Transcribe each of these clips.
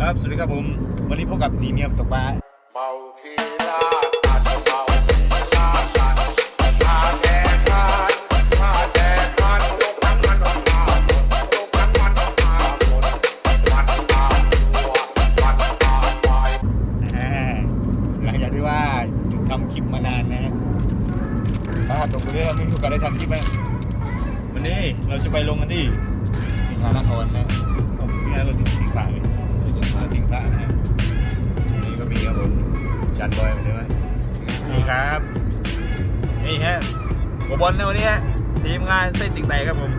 ครับ สวัสดีครับผม วันนี้พบกับนีเนียมตกปลาเมาคีลาอาจจะเมาลาสันพาแดกคานพาแดกคานลงนั้นมันออกมาหมดลงนั้นมันออกมาหมดวันตาตัววันตาไฟอ่าหลังจากที่ว่าหยุดทำคลิปมานานนะฮะถ้าตกไปเรื่อยไม่มีโอกาสได้ทำคลิปนะวันนี้เราจะไปลงกันที่สิงหานครนะโอ้โหนี่เราถึงสิงห์พระเลย ถึงมาสิงพระนะฮะนี่ก็มีครับผมจันบอยมาด้วยนี่ครับนี่ฮะหัวบอลนวันนี้ฮะทีมงานเส้นติ่งแตกครับผม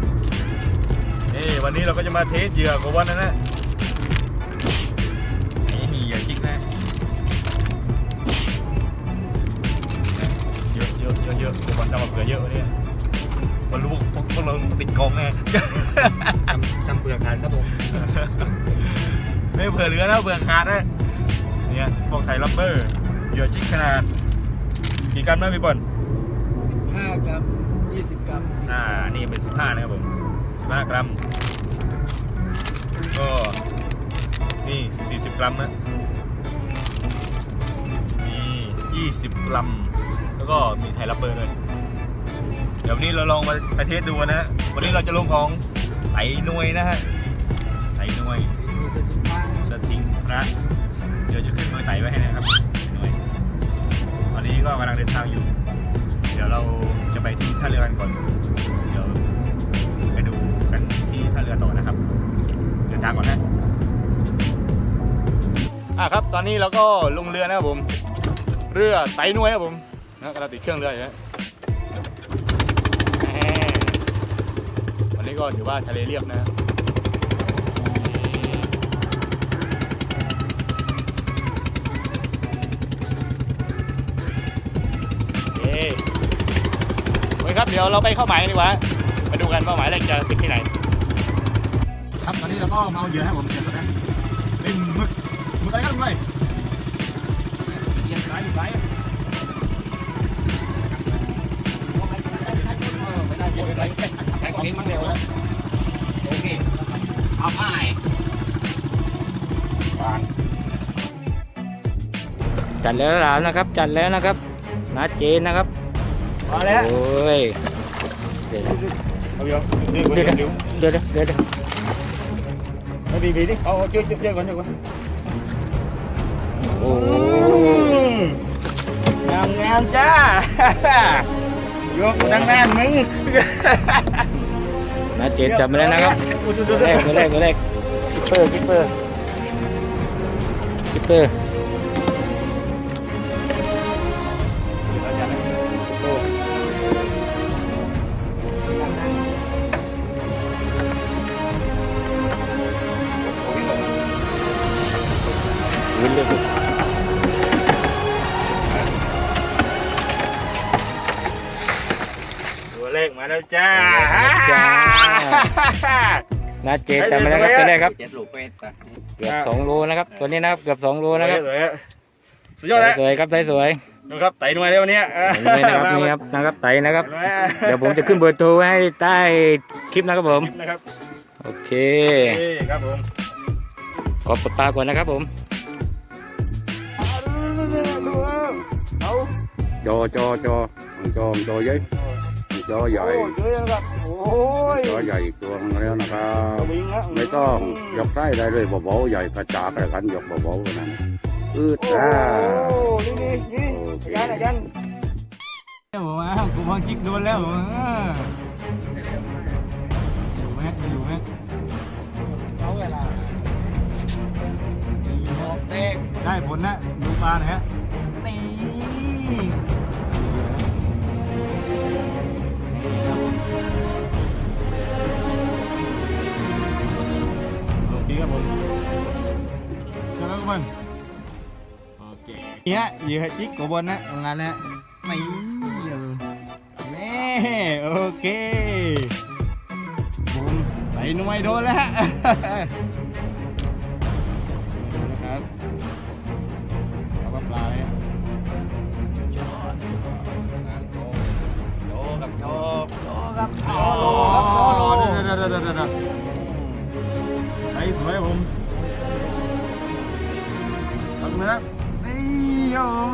นี่วันนี้เราก็จะมาเทสเหยื่อหัวบอลนะนะนี่เหยื่อจิกนะเยอะเยอะเยอะเยอะหัวบอลจะมาเผื่อเยอะวันนี้มันรู้พวกพวกเราติดกองแน่ทำทำเปลือกขาดครับผม ไม่เผื่อเหลือนะเผื่อขาดนะเนี่ยพวกใส่ลับเบอร์เหยื่อจิกขนาด กี่กรัมนะพี่บอล15 กรัม 20 กรัมอ่า นี่เป็น 15 นะครับผม 15 กรัม ก็ นี่ 40 กรัมนะมี20 กรัม แล้วก็มีไทยรับเบอร์ด้วย เดี๋ยววันนี้เราลองมาไปเทสดูนะฮะวันนี้เราจะลงของไต่หน่วยนะฮะไต่หน่วยมีสติมาส ทิงพระเดี๋ยวจะขึ้นเบอร์ไต่ไว้ให้นะครับหน่วยตอนนี้ก็กำลังเดินทางอยู่ เดี๋ยวเราจะไปที่ท่าเรือกันก่อน เดี๋ยวไปดูกันที่ท่าเรือต่อนะครับ เดินทางก่อนนะอะครับ ตอนนี้เราก็ลงเรือนะครับผม เรือไต่หน่วยครับผมนะกำลังติดเครื่องเรืออยู่นะม่วันนี้ก็ถือว่าทะเลเรียบนะนี่ โอเคครับเดี๋ยวเราไปเข้าหมายกันดีกว่ามาดูกันว่าหมายแรกจะติดที่ไหน ครับตอนนี้เราก็มาเอาเหยื่อให้ผมเก็บแล้วนะเป็นหมึกหมึกอะไรครับด้วยเอียงซ้ายอยู่ซ้ายอะไม่ได้เอียงซ้ายใช้ของนี้มันเร็วแล้วโอเคเอาไปจัดแล้วนะครับ จัดแล้วนะครับ นาเจนนะครับมาแล้วโอ้ยเดี๋ยวเอาเดี๋ยวเดี๋ยวเดี๋ยวเดี๋ยวเดี๋ยวเดี๋ยวเดี๋ยวเดี๋ยวเอาดีดีดิเอาเอาเจ๊เจ๊เจ๊ก่อนเจ๊ก่อนโอ้โหงามงามจ้ายกดังแน่นมึงนาเจนจับมาแล้วนะครับตัวแรกตัวแรกตัวแรกคิปเปอร์คิปเปอร์คิปเปอร์ วินเลยลูกตัวเลขมาแล้วจ้าจ้านาเจนจับมาแล้วครับตัวแรกครับเจ็ดลูกเป็ดอะเกือบสองโลนะครับตัวนี้นะครับเกือบสองโลนะครับสวยสุดยอดแล้วสวยๆครับสวยดูครับไต่หน่วยเลยวันนี้ๆนี่นะครับนี่ครับนะครับไตนะครับ เดี๋ยวผมจะขึ้นเบอร์โทรไว้ให้ใต้คลิปนะครับผมนะครับโอเคนี่ครับผมขอปลดปลาก่อนนะครับผม cho cho cho cho cho giấy cho โอ้ dày ยเยอะนะครับโอ้ย cho dày tuồng แล้วนะครับวิ่งแล้วไม่ต้องยกไส้ได้เลยบ่บ่ใหญ่กระจากอะไรกันยกบ่บ่กันนั้นอืดโอ้อ่านี่นี่นี่โอเคยันยันเนี่ยผมว่ากูมองจิกโดนแล้วผมว่าอยู่ไหมอยู่ไหมเอาเวลาออกเตะได้ผลนะดูปลาหน่อยฮะนี่ เคเนี่ยเยื่อจิกกบนนะงานนะไม่แม่โอเคบุมใส่หน่วยโดนแล้วฮะโดนะครับเอาปลาเลยโยกับโยโยกับโยเดี๋ยวเดี๋ยวเดี๋ยวเดี๋ยวไอ้สวยผมมือครับนี่ โยม